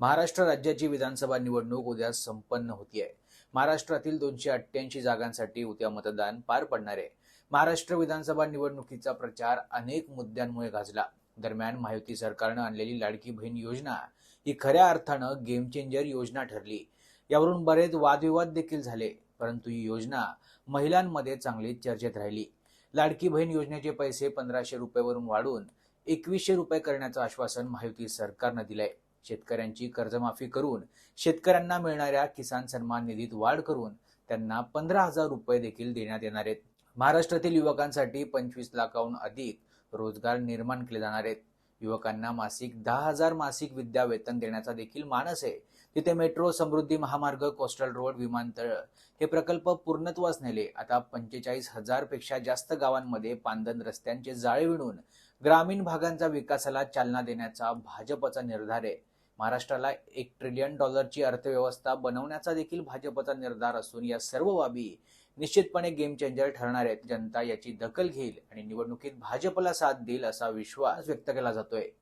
महाराष्ट्र राज्याची विधानसभा निवडणूक उद्या संपन्न होती आहे महाराष्ट्रातील दोनशे अठ्ठ्याऐंशी जागांसाठी उद्या मतदान पार पडणार आहे. महाराष्ट्र विधानसभा निवडणुकीचा प्रचार अनेक मुद्द्यांमुळे गाजला. दरम्यान महायुती सरकारनं आणलेली लाडकी बहीण योजना ही खऱ्या अर्थानं गेम चेंजर योजना ठरली. यावरून बरेच वादविवाद देखील झाले परंतु ही योजना महिलांमध्ये चांगली चर्चेत राहिली. लाडकी बहीण योजनेचे पैसे पंधराशे रुपयेवरून वाढून एकवीसशे रुपये करण्याचं आश्वासन महायुती सरकारनं दिलंय. शेतकऱ्यांची कर्जमाफी करून शेतकऱ्यांना मिळणाऱ्या किसान सन्मान निधीत वाढ करून त्यांना पंधरा हजार रुपये देखील देण्यात येणार आहेत. महाराष्ट्रातील युवकांसाठी पंचवीस लाखाहून अधिक रोजगार निर्माण केले जाणार आहेत. युवकांना मासिक दहा हजार मासिक विद्या वेतन देण्याचा देखील मानस आहे. तिथे मेट्रो समृद्धी महामार्ग कोस्टल रोड विमानतळ हे प्रकल्प पूर्णत्वास नेले. आता पंचेचाळीस हजारपेक्षा जास्त गावांमध्ये पांदन रस्त्यांचे जाळे विणून ग्रामीण भागांचा विकासाला चालना देण्याचा भाजपचा निर्धार आहे. महाराष्ट्राला एक ट्रिलियन डॉलरची अर्थव्यवस्था बनवण्याचा देखील भाजपचा निर्धार असून या सर्व बाबी निश्चितपणे गेम चेंजर ठरणार आहेत. जनता याची दखल घेईल आणि निवडणुकीत भाजपला साथ देईल असा विश्वास व्यक्त केला जातोय.